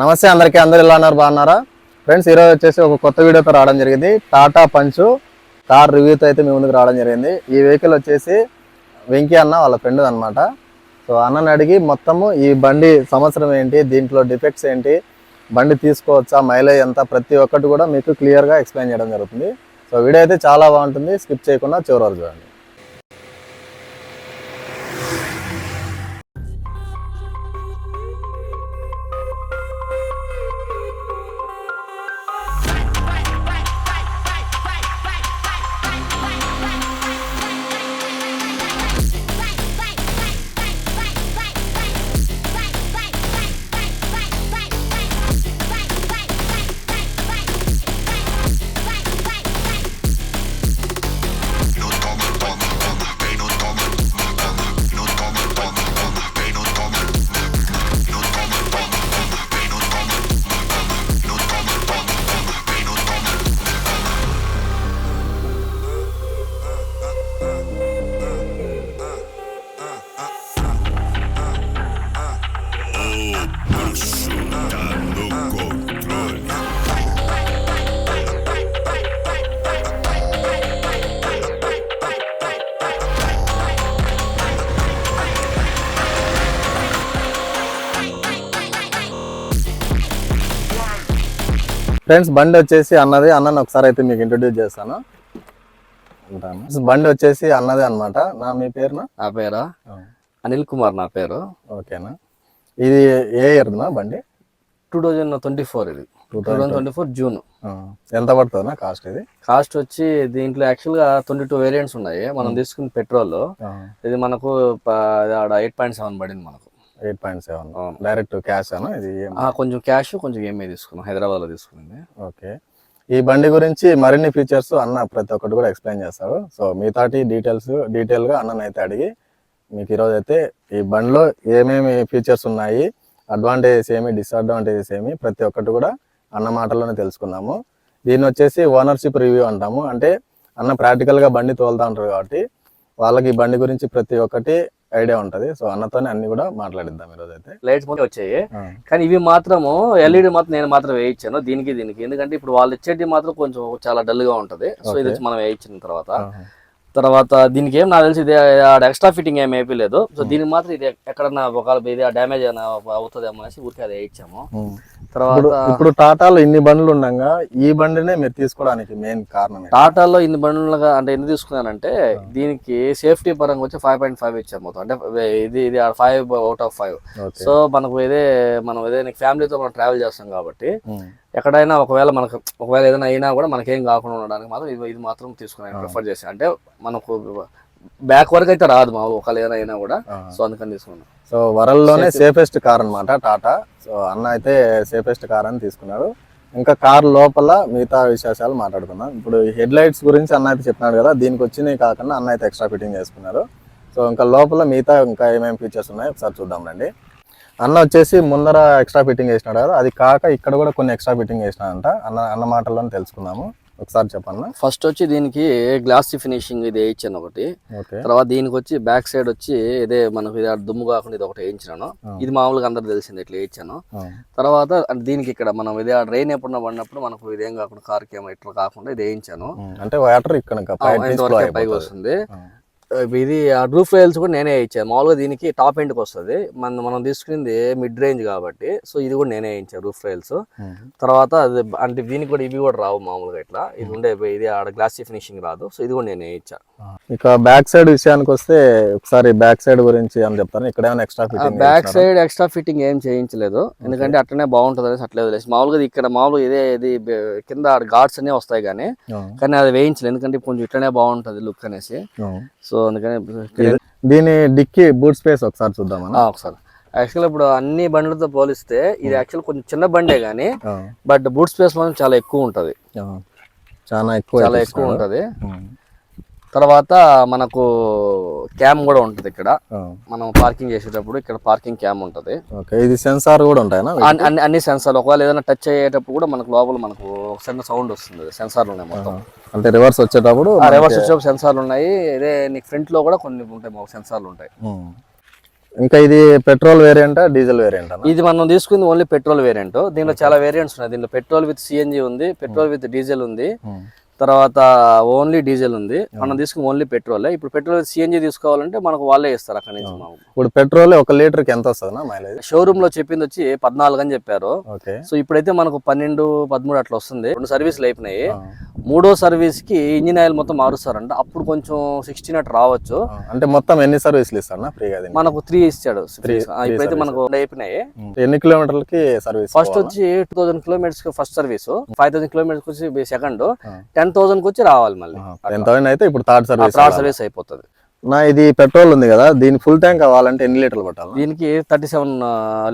నమస్తే అందరికీ అందరు ఎలా ఉన్నారు? బాగున్నారా? ఫ్రెండ్స్ ఈరోజు వచ్చేసి ఒక కొత్త వీడియోతో రావడం జరిగింది. టాటా పంచు కార్ రివ్యూతో అయితే మీ ముందుకు రావడం జరిగింది. ఈ వెహికల్ వచ్చేసి వెంకీ అన్న వాళ్ళ ఫ్రెండ్ అనమాట సో అన్నని అడిగి మొత్తము ఈ బండి సంవత్సరం ఏంటి దీంట్లో డిఫెక్ట్స్ ఏంటి బండి తీసుకోవచ్చా మైలేజ్ ఎంత ప్రతి ఒక్కటి కూడా మీకు క్లియర్గా ఎక్స్ప్లెయిన్ చేయడం జరుగుతుంది. సో వీడియో అయితే చాలా బాగుంటుంది. స్కిప్ చేయకుండా చివరి వరకు చూడండి. ఫ్రెండ్స్ బండి వచ్చేసి అన్నది అన్నని ఒకసారి అయితే మీకు ఇంట్రొడ్యూస్ చేస్తాను. ఉంటాను. బండి వచ్చేసి అన్నదే అన్నమాట. నా మీ పేరునా? నా పేరు? అనిల్ కుమార్ నా పేరు. ఓకేనా? ఇది ఏ ఇయర్నా బండి? టూ థౌజండ్ ట్వంటీ ఫోర్ ఇది. Two thousand twenty four June ఎంత పడుతుందా కాస్ట్ ఇది? కాస్ట్ వచ్చి దీంట్లో యాక్చువల్గా ట్వంటీ టూ వేరియంట్స్ ఉన్నాయి. మనం తీసుకున్న పెట్రోల్ ఇది మనకు ఎయిట్ పాయింట్ సెవెన్ పడింది మనకు. Eight point seven. Direct cash అనా ఇది కొంచెం క్యాష్ కొంచెం ఏమే తీసుకున్నాం. హైదరాబాద్లో తీసుకునింది. ఓకే. ఈ బండి గురించి మరిన్ని ఫీచర్స్ అన్న ప్రతి ఒక్కటి కూడా ఎక్స్ప్లెయిన్ చేస్తారు. సో మిగతాటి డీటెయిల్స్ డీటెయిల్గా అన్నని అయితే అడిగి మీకు ఈరోజు అయితే ఈ బండిలో ఏమేమి ఫీచర్స్ ఉన్నాయి అడ్వాంటేజెస్ ఏమి డిసడ్వాంటేజెస్ ఏమి ప్రతి ఒక్కటి కూడా అన్న మాటల్లోనే తెలుసుకుందాము. దీన్ని వచ్చేసి ఓనర్షిప్ రివ్యూ అంటాము. అంటే అన్న ప్రాక్టికల్గా బండి తోలుతా ఉంటారు కాబట్టి వాళ్ళకి ఈ బండి గురించి ప్రతి ఒక్కటి ఐడియా ఉంటుంది. సో అన్నతోనే అన్ని కూడా మాట్లాడిద్దాం ఈరోజు అయితే లైట్స్ మొత్తం వచ్చాయి కానీ ఇవి మాత్రము ఎల్ఈడి మాత్రం నేను మాత్రం వేయించాను. దీనికి దీనికి. ఎందుకంటే ఇప్పుడు వాళ్ళు ఇచ్చేటి మాత్రం కొంచెం చాలా డల్గా ఉంటది. సో ఇది మనం వేయించిన తర్వాత. తర్వాత దీనికి ఏం నాకు తెలిసి ఇది ఎక్స్ట్రా ఫిట్టింగ్ ఏం వేయలేదు సో దీనికి మాత్రం ఇది ఎక్కడన్నా ఒకవేళ ఇది డ్యామేజ్ అవుతుందేమో అనేసి ఊరికే అది వేయించాము ఇప్పుడు తర్వాత ఇప్పుడు టాటాలో ఇన్ని బండ్లు ఉండగా ఈ బండినే మీరు తీసుకోవడానికి మెయిన్ కారణం? టాటాలో ఇన్ని బండ్లుగా అంటే ఎందుకు తీసుకున్నానంటే దీనికి సేఫ్టీ పరంగా వచ్చి ఫైవ్ పాయింట్ ఫైవ్ ఇచ్చాము మొత్తం. అంటే ఇది ఇది five out of five so మనకు ఇదే మనం ఇదే ఫ్యామిలీతో మనం ట్రావెల్ చేస్తాం కాబట్టి. ఎక్కడైనా ఒకవేళ మనకు ఒకవేళ ఏదైనా అయినా కూడా మనకేం కాకుండా ఉండడానికి మాత్రం ఇది ఇది మాత్రం తీసుకున్నాను ప్రిఫర్ చేసి. అంటే మనకు బ్యాక్ వరకు అయితే రాదు మా ఒకవేళ ఏదైనా అయినా కూడా. సో అందుకని తీసుకున్నాను సో వరల్డ్లోనే సేఫెస్ట్ కార్ అన్నమాట టాటా సో అన్న అయితే సేఫెస్ట్ కార్ అని తీసుకున్నాడు. ఇంకా కార్ లోపల మిగతా విశేషాలు మాట్లాడుకుందాం. ఇప్పుడు హెడ్ లైట్స్ గురించి అన్న అయితే చెప్పినాడు కదా దీనికి వచ్చినవి కాకుండా అన్న అయితే ఎక్స్ట్రా ఫిట్టింగ్ చేసుకున్నారు సో ఇంకా లోపల మిగతా ఇంకా ఏమేమి ఫీచర్స్ ఉన్నాయో ఒకసారి చూద్దాం రండి. అన్న వచ్చేసి ముందర ఎక్స్ట్రా ఫిట్టింగ్ చేసినాడు కదా అది కాక ఇక్కడ కూడా కొన్ని ఎక్స్ట్రా ఫిట్టింగ్ చేసినాడంట. అన్న అన్న మాటల్లోనే తెలుసుకుందాము. ఒకసారి చెప్పన్న. ఫస్ట్ వచ్చి దీనికి గ్లాస్ ఫినిషింగ్ ఇది వేయించాను ఒకటి. తర్వాత దీనికి వచ్చి బ్యాక్ సైడ్ వచ్చి ఇదే మనకు ఇది దుమ్ము కాకుండా ఇది ఒకటి వేయించినాను. ఇది మామూలుగా అందరు తెలిసింది ఇట్లా వేయించాను. తర్వాత దీనికి ఇక్కడ మనం ఇది రెయిన్ ఎప్పుడన్నా పడినప్పుడు మనకు ఇదేం కాకుండా కార్కి ఏమో ఇట్లా కాకుండా ఇది వేయించాను. అంటే వాటర్ ఇక్కడ పైకి. వస్తుంది. ఇది ఆ రూఫ్ రైల్స్ కూడా నేనే ఇచ్చాను. మామూలుగా దీనికి టాప్ ఎండ్కి వస్తుంది. మన మనం తీసుకునేది మిడ్ రేంజ్ కాబట్టి సో ఇది కూడా నేనే ఇచ్చాను రూఫ్ రైల్స్. తర్వాత అది అంటే దీనికి కూడా ఇవి కూడా రావు మామూలుగా ఇట్లా. ఇది ఉండే ఇది ఆడ గ్లాసీ ఫినిషింగ్ రాదు. సో ఇది కూడా నేనే ఇచ్చా. ఇక బ్యాక్ సైడ్ విషయానికి వస్తే ఒకసారి బ్యాక్ సైడ్ గురించి అని చెప్తాను ఇక్కడ ఏమైనా extra fitting back side extra fitting ఏం చేయించలేదు. ఎందుకంటే అట్లనే బాగుంటుంది అనేసి అట్లే వదిలేసి. మామూలుగా ఇక్కడ మామూలుగా ఇదే ఇది కింద గార్డ్స్ అనే వస్తాయి కానీ కానీ అది వేయించలేదు. ఎందుకంటే కొంచెం ఇట్లనే బాగుంటుంది లుక్ అనేసి. సో అందుకని దీని డిక్కీ బూట్ స్పేస్ ఒకసారి ఆ, ఒకసారి. యాక్చువల్ ఇప్పుడు అన్ని బండ్లతో పోలిస్తే ఇది యాక్చువల్ కొంచెం చిన్న బండే కానీ బట్ బూట్ స్పేస్ మాత్రం చాలా ఎక్కువ ఉంటది. చాలా ఎక్కువ చాలా ఎక్కువ ఉంటది. తర్వాత మనకు క్యామ్ కూడా ఉంటది ఇక్కడ. మనం పార్కింగ్ చేసేటప్పుడు ఇక్కడ పార్కింగ్ క్యామ్ ఉంటది. ఇది సెన్సార్ కూడా ఉంటాయనా అన్ని- అన్ని సెన్సార్లు. ఒకవేళ ఏదైనా టచ్ అయ్యేటప్పుడు కూడా మనకు లోపల మనకు ఒక చిన్న సౌండ్ వస్తుంది సెన్సార్లు ఉన్నాయి మొత్తం. అంటే రివర్స్ వచ్చేటప్పుడు రివర్స్ వచ్చేటప్పుడు సెన్సార్లు ఉన్నాయి. ఇదే నీకు ఫ్రంట్లో కూడా కొన్ని ఉంటాయి మాకు సెన్సార్లు ఉంటాయి. ఇంకా ఇది పెట్రోల్ వేరియంటా డీజిల్ వేరియంట్? ఇది మనం తీసుకుంది ఓన్లీ పెట్రోల్ వేరియంట్. దీనిలో చాలా వేరియంట్స్ ఉన్నాయి. దీనిలో పెట్రోల్ విత్ సిఎన్జి ఉంది పెట్రోల్ విత్ డీజిల్ ఉంది. తర్వాత ఓన్లీ డీజిల్ ఉంది. మనం తీసుకుని ఓన్లీ పెట్రోల్. ఇప్పుడు పెట్రోల్ సిఎన్జి తీసుకోవాలంటే మనకు వాళ్ళే ఇస్తారు అక్కడి నుంచి ఇప్పుడు పెట్రోల్ ఒక లీటర్కి ఎంత వస్తుంది మైలేజ్? షోరూమ్లో చెప్పింది వచ్చి పద్నాలుగు అని చెప్పారు. సో ఇప్పుడైతే మనకు పన్నెండు పదమూడు అట్లా వస్తుంది. రెండు సర్వీసులు అయిపోయినాయి. మూడో సర్వీస్కి ఇంజిన్ ఆయిల్ మొత్తం మారుస్తారంట. అప్పుడు కొంచెం సిక్స్టీన్ అట్ రావచ్చు. అంటే మొత్తం ఎన్ని సర్వీసులు ఫ్రీగా దీనికి? మనకు త్రీ ఇచ్చాడు ఇప్పుడైతే మనకు అయిపోయినాయి. ఎన్ని కిలోమీటర్లకి సర్వీస్ ఫస్ట్ వచ్చి two thousand kilometres first service. Five thousand kilometres వచ్చి సెకండ్. టెన్ థౌసండ్కి వచ్చి రావాలి మళ్ళీ. టెన్ థౌసండ్ అయితే ఇప్పుడు థర్డ్ సర్వీస్ థర్డ్ సర్వీస్ అయిపోతుంది. నా ఇది పెట్రోల్ ఉంది కదా దీని ఫుల్ ట్యాంక్ కావాలంటే ఎన్ని లీటర్లు పట్టాలి? దీనికి థర్టీ సెవెన్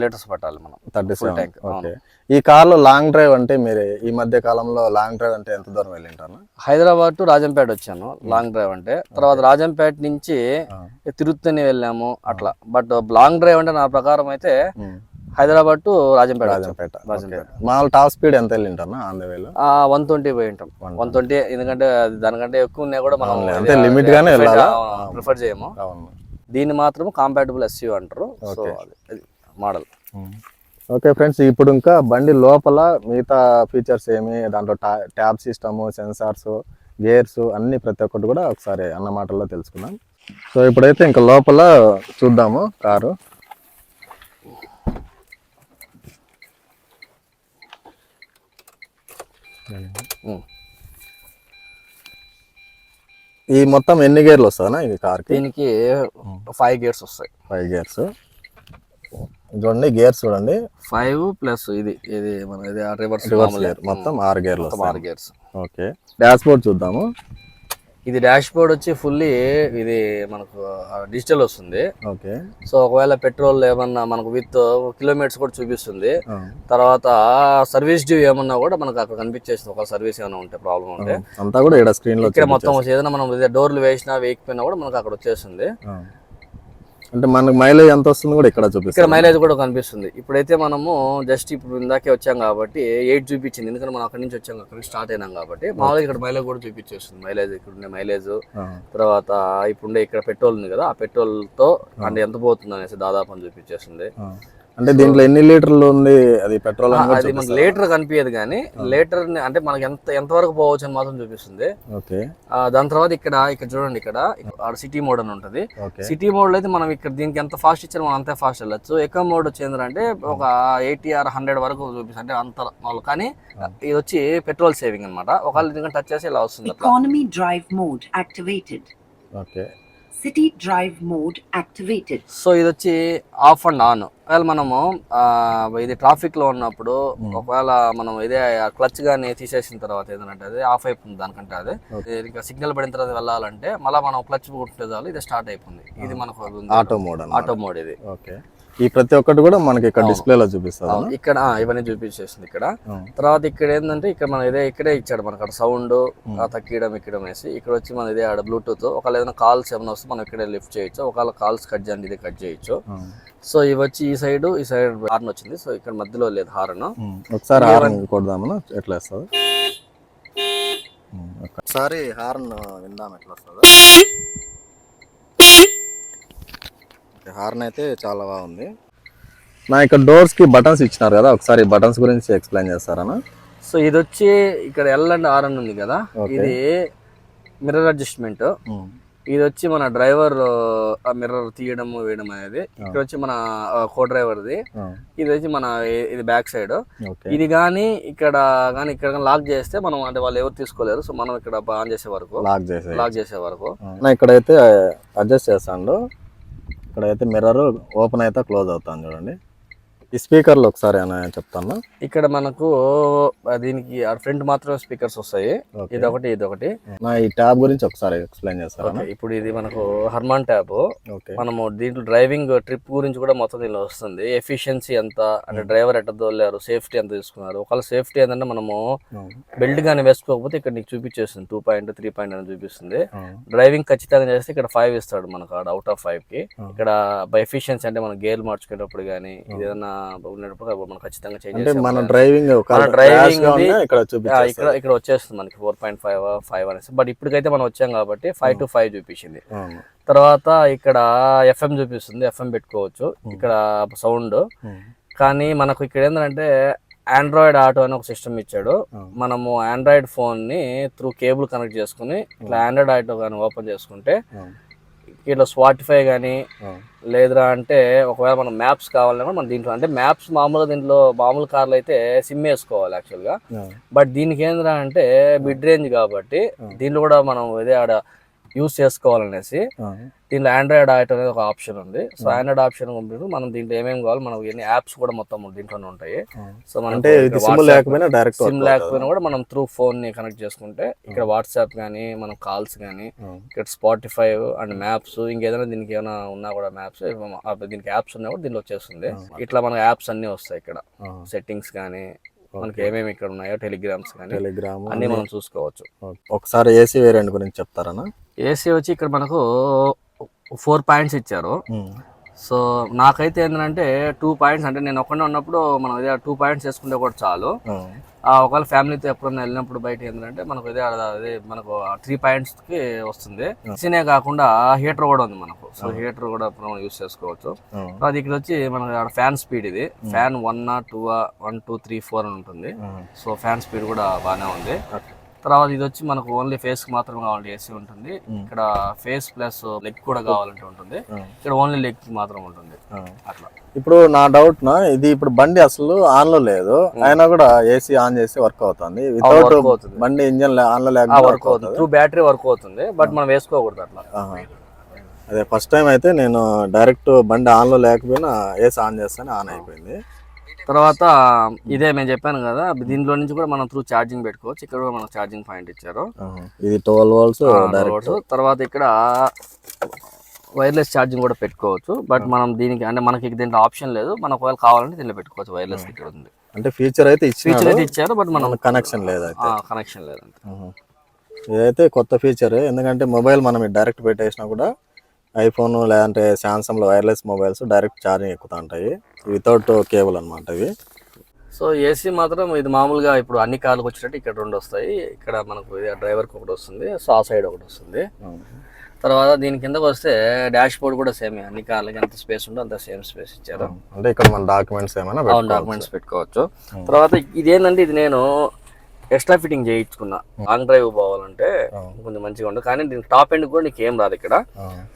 లీటర్స్ పట్టాలి మనం. Thirty seven tank, okay. ఈ కార్లో లాంగ్ డ్రైవ్ అంటే మీరు ఈ మధ్య కాలంలో లాంగ్ డ్రైవ్ అంటే ఎంత దూరం వెళ్ళింటారు? హైదరాబాద్ టు రాజంపేట వచ్చాను లాంగ్ డ్రైవ్ అంటే. తర్వాత రాజంపేట నుంచి తిరుత్తని వెళ్ళాము అట్లా. బట్ లాంగ్ డ్రైవ్ అంటే నా ప్రకారం అయితే హైదరాబాద్ టు రాజంపేట రాజంపేట. మామూలు టాప్ స్పీడ్ ఎంత వెళ్ళింటారు ఆన్ ద వేలో వన్ ట్వంటీ పోయి ఉంటాం వన్ ట్వంటీ ఎందుకంటే దానికంటే ఎక్కువ ఉన్నా కూడా మనం అంటే limit గానే? ప్రిఫర్ చేయము. దీన్ని మాత్రం కాంపాటబుల్ ఎస్యూ అంటారు. సో అది మోడల్ ఓకే ఫ్రెండ్స్ ఇప్పుడు ఇంకా బండి లోపల మిగతా ఫీచర్స్ ఏమి? దాంట్లో ట్యాబ్ సిస్టము సెన్సార్స్ గేర్స్ అన్ని ప్రతి ఒక్కటి కూడా ఒకసారి అన్న మాటల్లో తెలుసుకుందాం. సో ఇప్పుడైతే ఇంకా లోపల చూద్దాము కారు. ఈ మొత్తం ఎన్ని గేర్లు వస్తుందా ఇది కార్కి? దీనికి ఫైవ్ గేర్స్ వస్తాయి. ఫైవ్ గేర్స్ చూడండి గేర్స్ చూడండి. ఫైవ్ ప్లస్ ఇది ఇది మన ఇది రివర్స్ రివర్స్ గేర్ మొత్తం ఆరు గేర్లు ఆరు వస్తాయి. గేర్స్ ఓకే డాష్ బోర్డ్ చూద్దాము. ఇది డాష్ బోర్డ్ వచ్చి ఫుల్లీ ఇది మనకు డిజిటల్ వస్తుంది. ఓకే. సో ఒకవేళ పెట్రోల్ ఏమన్నా మనకు విత్ కిలోమీటర్స్ కూడా చూపిస్తుంది. తర్వాత సర్వీస్ డ్యూ ఏమన్నా కూడా మనకు అక్కడ కనిపించేస్తుంది. ఒక సర్వీస్ ఏమైనా ఉంటే ప్రాబ్లం ఉంటే. అంతా కూడా ఇక్కడ స్క్రీన్లో ఇక్కడ మొత్తం ఏదైనా మనం డోర్లు వేసినా వేయకపోయినా కూడా మనకు అక్కడ వచ్చేస్తుంది. అంటే మనకు మైలేజ్ ఎంత వస్తుంది కూడా ఇక్కడ ఇక్కడ చూపిస్తారు మైలేజ్ కూడా కనిపిస్తుంది. ఇప్పుడైతే మనము జస్ట్ ఇప్పుడు ఇందాకే వచ్చాం కాబట్టి ఎయిట్ చూపించింది. ఎందుకంటే మనం అక్కడి నుంచి వచ్చాం అక్కడి నుంచి స్టార్ట్ అయినాం కాబట్టి మామూలుగా ఇక్కడ మైలేజ్ కూడా చూపించేస్తుంది. మైలేజ్ ఇక్కడ ఉండే మైలేజ్ తర్వాత ఇప్పుడుండే ఇక్కడ పెట్రోల్ ఉంది కదా ఆ పెట్రోల్తో అంటే ఎంత పోతుంది అనేసి దాదాపు అని చూపించేస్తుంది. అంటే దీంట్లో ఎన్ని లీటర్లు ఉంది? అది పెట్రోల్ అది మనకి? లీటర్ కనిపించదు కానీ లీటర్ అంటే మనకి ఎంత ఎంత వరకు పోవచ్చు అని మాత్రం చూపిస్తుంది. ఓకే. ఆ, దాని తర్వాత ఇక్కడ ఇక్కడ చూడండి ఇక్కడ సిటీ మోడ్ అని ఉంటుంది. సిటీ మోడ్ అయితే మనం ఇక్కడ దీనికి ఎంత ఫాస్ట్ ఇచ్చారో మనం అంతే ఫాస్ట్ వెళ్ళొచ్చు. ఎక్కువ మోడ్ వచ్చేంద్ర అంటే ఒక ఎయిటీ ఆర్ హండ్రెడ్ వరకు చూపిస్తుంది అంటే అంత మామూలు కానీ ఇది వచ్చి పెట్రోల్ సేవింగ్ అనమాట ఒకవేళ దీనికి టచ్ చేసి ఇలా వస్తుంది Economy drive mode activated. Okay. City drive mode activated. So ఇది వచ్చి ఆఫ్ అండ్ ఆన్ ఒకవేళ మనము ఆ, ఇది ట్రాఫిక్లో ఉన్నప్పుడు ఒకవేళ మనం ఇదే క్లచ్ గానీ తీసేసిన తర్వాత ఏంటంటే అది ఆఫ్ అయిపోతుంది దానికంటే అది. ఇంకా సిగ్నల్ పడిన తర్వాత వెళ్ళాలంటే మళ్ళీ మనం క్లచ్ కొట్టే చాలు ఇది స్టార్ట్ అయిపోయింది ఇది మనకు ఆటో మోడ్ అన్నమాట. ఆటో మోడ్ ఇది. ఓకే ఈ ప్రతి ఒక్కటి కూడా మనకి ఇక్కడ డిస్ప్లేలో చూపిస్తారు? అవును, ఇక్కడ ఇవన్నీ చూపించేస్తుంది ఇక్కడ. తర్వాత ఇక్కడ ఏంటంటే ఇక్కడ మన ఇదే ఇక్కడే ఇచ్చాడు మనకు అక్కడ సౌండ్ తక్కడం ఇక్కడం వేసి ఇక్కడ వచ్చి మన ఇదే ఆడ బ్లూటూత్ ఒకవేళ ఏదైనా కాల్స్ ఏమైనా వస్తే మనం ఇక్కడే లిఫ్ట్ చేయొచ్చు. ఒకవేళ కాల్స్ కట్ చేయండి ఇది కట్ చేయొచ్చు. సో ఇవి వచ్చి ఈ సైడ్ ఈ సైడ్ హార్న్ వచ్చింది. సో ఇక్కడ మధ్యలో లేదు హార్న్. ఒకసారి హార్న్ కొడదామను? ఎట్లా వస్తుంది ఒకసారి హార్న్ విందాం ఎట్లా వస్తుందో. హార్న్ అయితే చాలా బాగుంది. నా ఇక్కడ డోర్స్కి బటన్స్ ఇచ్చినారు కదా ఒకసారి బటన్స్ గురించి ఎక్స్ప్లెయిన్ చేస్తారా సో ఇది వచ్చి ఇక్కడ ఎల్ అండ్ ఆర్ అని ఉంది కదా ఇది మిర్రర్ అడ్జస్ట్మెంట్ ఇది వచ్చి మన డ్రైవర్ ఆ మిర్రర్ తీయడం వేయడం అనేది. ఇక్కడ వచ్చి మన కో డ్రైవర్ది ఇది వచ్చి మన ఇది బ్యాక్ సైడ్ ఓకే ఇది కానీ ఇక్కడ కానీ ఇక్కడ లాక్ చేస్తే మనం అంటే వాళ్ళు ఎవరు తీసుకోలేరు సో మనం ఇక్కడ ఆన్ చేసే వరకు. లాక్ చేసే లాక్ చేసే వరకు. నా ఇక్కడైతే అడ్జస్ట్ చేస్తాను ఇక్కడైతే మిర్రర్ ఓపెన్ అయితే క్లోజ్ అవుతాను చూడండి. ఈ స్పీకర్లు ఒకసారి చెప్తాను? ఇక్కడ మనకు దీనికి ఫ్రంట్ మాత్రమే స్పీకర్స్ వస్తాయి. ఇది ఒకటి ఇది ఒకటి నా ఈ ట్యాబ్ గురించి ఒకసారి ఎక్స్ప్లెయిన్ చేస్తారా? ఓకే ఇప్పుడు ఇది మనకు హర్మాన్ ట్యాబ్. మనము దీంట్లో డ్రైవింగ్ ట్రిప్ గురించి కూడా మొత్తం దీనిలో వస్తుంది. ఎఫిషియన్సీ ఎంత అంటే డ్రైవర్ ఎట్ట దోలారు సేఫ్టీ ఎంత తీసుకున్నారు. ఒకవేళ సేఫ్టీ ఏంటంటే మనము బెల్ట్ కానీ వేసుకోకపోతే ఇక్కడ నీకు చూపించేస్తుంది. టూ పాయింట్ త్రీ పాయింట్ అని చూపిస్తుంది. డ్రైవింగ్ ఖచ్చితంగా చేస్తే ఇక్కడ ఫైవ్ ఇస్తాడు మనకు అవుట్ ఆఫ్ ఫైవ్కి ఇక్కడ బై ఎఫిషియన్సీ అంటే మనం గేర్ మార్చుకునేటప్పుడు కానీ ఏదైనా ఉన్నప్పుడు మనం ఖచ్చితంగా చేంజ్ అంటే మన డ్రైవింగ్ ది- ఇక్కడ ఇక్కడ ఇక్కడ వచ్చేస్తుంది మనకి ఫోర్ పాయింట్ ఫైవ్ ఫైవ్ అనేసి. బట్ ఇప్పటికైతే మనం వచ్చాం కాబట్టి ఫైవ్ టు ఫైవ్ చూపించింది. తర్వాత ఇక్కడ ఎఫ్ఎం చూపిస్తుంది. ఎఫ్ఎం పెట్టుకోవచ్చు. ఇక్కడ సౌండ్ కానీ మనకు ఇక్కడ ఏంటంటే ఆండ్రాయిడ్ ఆటో అని ఒక సిస్టమ్ ఇచ్చాడు. మనము ఆండ్రాయిడ్ ఫోన్ని త్రూ కేబుల్ కనెక్ట్ చేసుకుని ఇట్లా ఆండ్రాయిడ్ ఆటో కానీ ఓపెన్ చేసుకుంటే ఇట్లా స్పాటిఫై కానీ లేదురా అంటే ఒకవేళ మనం మ్యాప్స్ కావాలన్నా కూడా మనం దీంట్లో అంటే మ్యాప్స్ మామూలుగా దీంట్లో మామూలు కార్లు అయితే సిమ్ వేసుకోవాలి యాక్చువల్గా బట్ దీనికి ఏంద్రా అంటే మిడ్ రేంజ్ కాబట్టి దీంట్లో కూడా మనం ఇదే ఆడ యూస్ చేసుకోవాలనేసి దీంట్లో ఆండ్రాయిడ్ ఆటో అనేది ఒక ఆప్షన్ ఉంది. సో ఆండ్రాయిడ్ ఆప్షన్ ఉంటుంది మనం దీంట్లో ఏమేమి కావాలి మనకు ఎన్ని యాప్స్ కూడా మొత్తం దీంట్లోనే ఉంటాయి. సో మనం సిమ్ లేకపోయినా డైరెక్ట్ సిమ్ లేకపోయినా కూడా మనం త్రూ ఫోన్ని కనెక్ట్ చేసుకుంటే ఇక్కడ వాట్సాప్ కానీ మనం కాల్స్ కానీ ఇక్కడ స్పాటిఫై అండ్ మ్యాప్స్ ఇంకేదైనా దీనికి ఏమైనా ఉన్నా కూడా మ్యాప్స్ దీనికి యాప్స్ ఉన్నా కూడా దీనిలో వచ్చేస్తుంది. ఇట్లా మనకు యాప్స్ అన్ని వస్తాయి ఇక్కడ. సెట్టింగ్స్ కానీ మనకి ఏమేమి ఇక్కడ ఉన్నాయో టెలిగ్రామ్స్ కానీ టెలిగ్రామ్ అన్ని మనం చూసుకోవచ్చు. ఒకసారి ఏసీ వేరియంట్ గురించి చెప్తారనా ఏసీ వచ్చి ఇక్కడ మనకు ఫోర్ పాయింట్స్ ఇచ్చారు. సో నాకైతే ఏంటంటే టూ పాయింట్స్ అంటే నేను ఒక్కడే ఉన్నప్పుడు మనం ఇదే టూ పాయింట్స్ వేసుకుంటే కూడా చాలు. ఆ. ఒకవేళ ఫ్యామిలీతో ఎప్పుడన్నా వెళ్ళినప్పుడు బయట ఏంటంటే మనకు ఇదే అదే మనకు త్రీ పాయింట్స్కి వస్తుంది. ఏసీనే కాకుండా హీటర్ కూడా ఉంది మనకు. సో హీటర్ కూడా మనం యూస్ చేసుకోవచ్చు. అది ఇక్కడ వచ్చి మనకు ఫ్యాన్ స్పీడ్ ఇది. Fan one two one two three four అని ఉంటుంది. సో ఫ్యాన్ స్పీడ్ కూడా బాగానే ఉంది. తర్వాత ఇది వచ్చి మనకు ఓన్లీ ఫేస్కి మాత్రం కావాలంటే ఏసీ ఉంటుంది. ఇక్కడ ఫేస్ ప్లస్ లెగ్ కూడా కావాలంటే ఉంటుంది. ఇక్కడ ఓన్లీ లెగ్కి మాత్రం ఉంటుంది. అట్లా. ఇప్పుడు నా డౌట్ నా ఇది ఇప్పుడు బండి అసలు ఆన్లో లేదు. అయినా కూడా ఏసీ ఆన్ చేసి వర్క్ అవుతుంది. వితౌట్. బండి ఇంజన్ ఆన్లో లేకుండా వర్క్ అవుతుంది. త్రూ బ్యాటరీ వర్క్ అవుతుంది. బట్ మనం వేసుకోకూడదు అట్లా. అదే ఫస్ట్ టైం అయితే నేను డైరెక్ట్ బండి ఆన్లో లేకపోయినా ఏసీ ఆన్ చేస్తానే ఆన్ అయిపోయింది. తర్వాత ఇదే నేను చెప్పాను కదా దీంట్లో నుంచి కూడా మనం త్రూ ఛార్జింగ్ పెట్టుకోవచ్చు. ఇక్కడ కూడా మనకు ఛార్జింగ్ పాయింట్ ఇచ్చారు. ఇది ట్వెల్వ్ వోల్ట్స్ డైరెక్ట్ Doors. తర్వాత ఇక్కడ వైర్లెస్ ఛార్జింగ్ కూడా పెట్టుకోవచ్చు. బట్ మనం దీనికి అంటే మనకి దీంట్లో ఆప్షన్ లేదు. మనం ఒకవేళ కావాలంటే దీంట్లో పెట్టుకోవచ్చు వైర్లెస్ ఇక్కడ ఉంది. అంటే ఫీచర్ అయితే ఫీచర్ అయితే ఇచ్చారు బట్ మనం కనెక్షన్ లేదు కనెక్షన్ లేదు అంతే ఆహా. ఇదైతే కొత్త ఫీచర్ ఎందుకంటే మొబైల్ మనం డైరెక్ట్ పెట్టేసినా కూడా ఐఫోన్ లేదంటే సామ్సంగ్లో వైర్లెస్ మొబైల్స్ డైరెక్ట్ ఛార్జింగ్ ఎక్కుతా ఉంటాయి వితౌట్ కేబుల్ అన్నమాట ఇవి. సో ఏసీ మాత్రం ఇది మామూలుగా ఇప్పుడు అన్ని కార్లకు వచ్చినట్టు ఇక్కడ రెండు వస్తాయి. ఇక్కడ మనకు డ్రైవర్కి ఒకటి వస్తుంది. సో ఆ సైడ్ ఒకటి వస్తుంది. తర్వాత దీని కిందకు వస్తే డాష్ బోర్డ్ కూడా సేమ్. అన్ని కార్లకి ఎంత స్పేస్ ఉందో అంత సేమ్ స్పేస్ ఇచ్చారు. అంటే ఇక్కడ మన డాక్యుమెంట్స్ ఏమైనా. డాక్యుమెంట్స్ పెట్టుకోవచ్చు. తర్వాత ఇదేంటంటే ఇది నేను ఎక్స్ట్రా ఫిట్టింగ్ చేయించుకున్నా. లాంగ్ డ్రైవ్ పోవాలంటే కొంచెం మంచిగా ఉంటుంది కానీ దీనికి టాప్ ఎండ్ కూడా నీకు ఏం రాదు ఇక్కడ.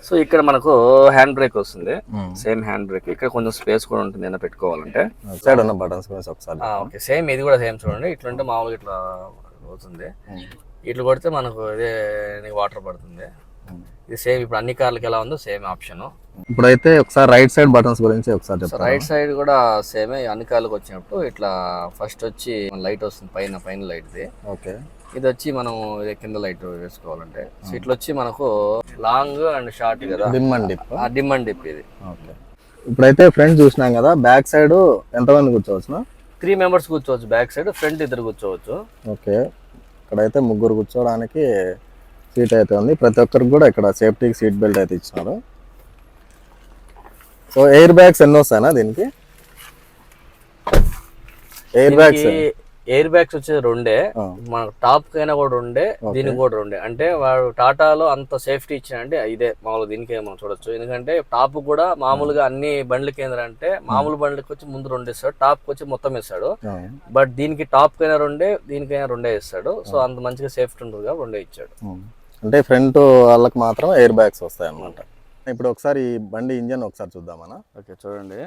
సో ఇక్కడ మనకు హ్యాండ్ బ్రేక్ వస్తుంది. సేమ్ హ్యాండ్ బ్రేక్ ఇక్కడ కొంచెం స్పేస్ కూడా ఉంటుంది ఏదైనా పెట్టుకోవాలంటే. సైడ్ ఉన్న బటన్స్ ఒకసారి ఓకే సేమ్ ఇది కూడా సేమ్ చూడండి. ఇట్లుంటే మామూలుగా ఇట్లా అవుతుంది ఇట్లా కొడితే మనకు ఇదే నీకు వాటర్ పడుతుంది. ఇది సేమ్ ఇప్పుడు అన్ని కార్లకి ఎలా ఉందో సేమ్ ఆప్షన్ ఇప్పుడైతే ఒకసారి రైట్ సైడ్ బటన్స్ గురించి ఒకసారి చెప్తాను. రైట్ సైడ్ కూడా సేమే అన్ని కార్లకు వచ్చినప్పుడు ఇట్లా ఫస్ట్ వచ్చి లైట్ వస్తుంది పైన పైన లైట్ది ఓకే ఇది వచ్చి మనం కింద లైట్ వేసుకోవాలంటే. సో ఇట్లా వచ్చి మనకు లాంగ్ అండ్ షార్ట్ కదా. Dim and dip dim and dip ఇది. ఓకే ఇప్పుడైతే ఫ్రంట్ చూసినాం కదా బ్యాక్ సైడ్ ఎంతమంది కూర్చోవచ్చు త్రీ మెంబర్స్ కూర్చోవచ్చు బ్యాక్ సైడ్ ఫ్రంట్ ఇద్దరు కూర్చోవచ్చు. ఓకే ఇక్కడైతే ముగ్గురు కూర్చోవడానికి సీట్ అయితే ఉంది. ప్రతి ఒక్కరికి కూడా ఇక్కడ సేఫ్టీకి సీట్ బెల్ట్ అయితే ఇచ్చినారు. సో ఎయిర్ బ్యాగ్స్ ఎన్ని వస్తాయనా దీనికి? ఎయిర్ బ్యాగ్స్ ఎయిర్ బ్యాగ్స్ వచ్చేది రెండే. మన టాప్ కైనా కూడా రెండే దీనికి కూడా రెండే. అంటే వాడు టాటాలో అంత సేఫ్టీ ఇచ్చాడంటే ఇదే మామూలుగా దీనికే మనం చూడొచ్చు. ఎందుకంటే టాప్ కూడా మామూలుగా అన్ని బండ్లకి ఏంటంటే మామూలు బండ్లకి వచ్చి ముందు రెండు ఇస్తాడు టాప్ వచ్చి మొత్తం ఇస్తాడు బట్ దీనికి టాప్ కైనా రెండే దీనికైనా రెండే ఇస్తాడు సో అంత మంచిగా సేఫ్టీ ఉంటుంది కాబట్టి రెండే ఇచ్చాడు. అంటే ఫ్రంట్ వాళ్ళకి మాత్రం ఎయిర్ బ్యాగ్స్ వస్తాయి అన్నమాట ఇప్పుడు ఒకసారి బండి ఇంజన్ ఒకసారి చూద్దామన్నా ఓకే చూడండి.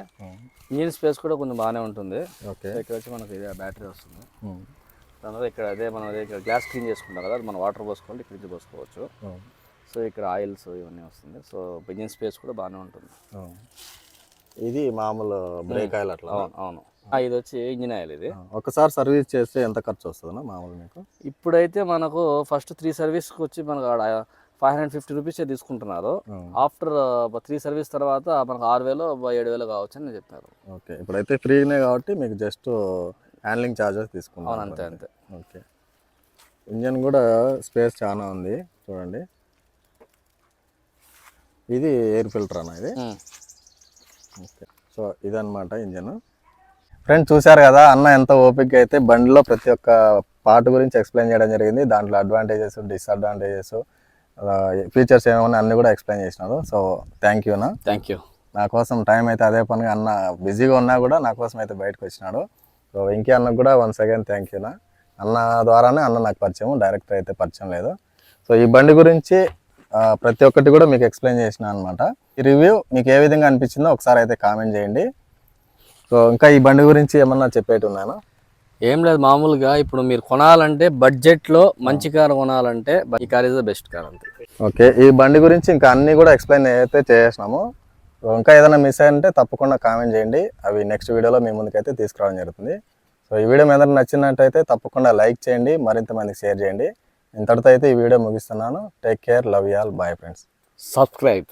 ఇంజిన్ స్పేస్ కూడా కొంచెం బాగానే ఉంటుంది. ఓకే. ఇక్కడ వచ్చి మనకి ఇదే బ్యాటరీ వస్తుంది. తర్వాత ఇక్కడ అదే మనం అదే ఇక్కడ గ్లాస్ క్లీన్ చేసుకుంటాం కదా మనం వాటర్ పోసుకోవాలి ఇక్కడ నుంచి పోసుకోవచ్చు. సో ఇక్కడ ఆయిల్స్ ఇవన్నీ వస్తుంది. సో ఇంజిన్ స్పేస్ కూడా బాగానే ఉంటుంది. ఇది మామూలు బ్రేక్ ఆయిల్ అట్లా అవును ఇది వచ్చి ఇంజిన్ ఆయిల్ ఇది. ఒకసారి సర్వీస్ చేస్తే ఎంత ఖర్చు వస్తుందన్నా మామూలు మీకు? ఇప్పుడైతే మనకు ఫస్ట్ త్రీ సర్వీస్కి వచ్చి మనకు ఫైవ్ హండ్రెడ్ ఫిఫ్టీ రూపీస్ తీసుకుంటున్నారు. ఆఫ్టర్ త్రీ సర్వీస్ తర్వాత మనకు ఆరు వేలు ఏడు వేలు కావచ్చు అని చెప్పారు. ఓకే. ఇప్పుడైతే ఫ్రీనే కాబట్టి మీకు జస్ట్ హ్యాండ్లింగ్ ఛార్జెస్ తీసుకున్నాం అవును అంతే అంతే. ఓకే. ఇంజన్ కూడా స్పేస్ చాలా ఉంది. చూడండి. ఇది ఎయిర్ ఫిల్టర్ అన్న ఇది. ఓకే. సో ఇదన్నమాట ఇంజన్. ఫ్రెండ్ చూశారు కదా అన్న ఎంత ఓపిక్గా అయితే బండిలో ప్రతి ఒక్క పార్ట్ గురించి ఎక్స్ప్లెయిన్ చేయడం జరిగింది. దాంట్లో అడ్వాంటేజెస్ డిసడ్వాంటేజెస్ ఫీచర్స్ ఏమైనా అన్ని కూడా ఎక్స్ప్లెయిన్ చేసినారు. సో థ్యాంక్ యూ నా థ్యాంక్ యూ నా కోసం టైం అయితే అదే పనిగా అన్న బిజీగా ఉన్నా కూడా నా కోసం అయితే బయటకు వచ్చినాడు. సో ఇంకే అన్నకు కూడా వన్స్ అగైన్ థ్యాంక్ యూ నా అన్న ద్వారానే అన్న నాకు పరిచయం డైరెక్ట్ అయితే పరిచయం లేదు. సో ఈ బండి గురించి ప్రతి ఒక్కటి కూడా మీకు ఎక్స్ప్లెయిన్ చేసిన అనమాట ఈ రివ్యూ మీకు ఏ విధంగా అనిపించిందో ఒకసారి అయితే కామెంట్ చేయండి. సో ఇంకా ఈ బండి గురించి ఏమన్నా చెప్పేటి ఉన్నాను? ఏం లేదు మామూలుగా ఇప్పుడు మీరు కొనాలంటే బడ్జెట్లో మంచి కార్ కొనాలంటే ఈ car is the best car అంతే. ఓకే ఈ బండి గురించి ఇంకా అన్ని కూడా ఎక్స్ప్లెయిన్ అయితే చేసినాము సో ఇంకా ఏదైనా మిస్ అయ్యంటే తప్పకుండా కామెంట్ చేయండి. అవి నెక్స్ట్ వీడియోలో మీ ముందుకైతే తీసుకురావడం జరుగుతుంది. సో ఈ వీడియో మీద నచ్చినట్టయితే తప్పకుండా లైక్ చేయండి మరింత మందికి షేర్ చేయండి. ఇంతటితో అయితే ఈ వీడియో ముగిస్తున్నాను. Take care love y'all bye friends subscribe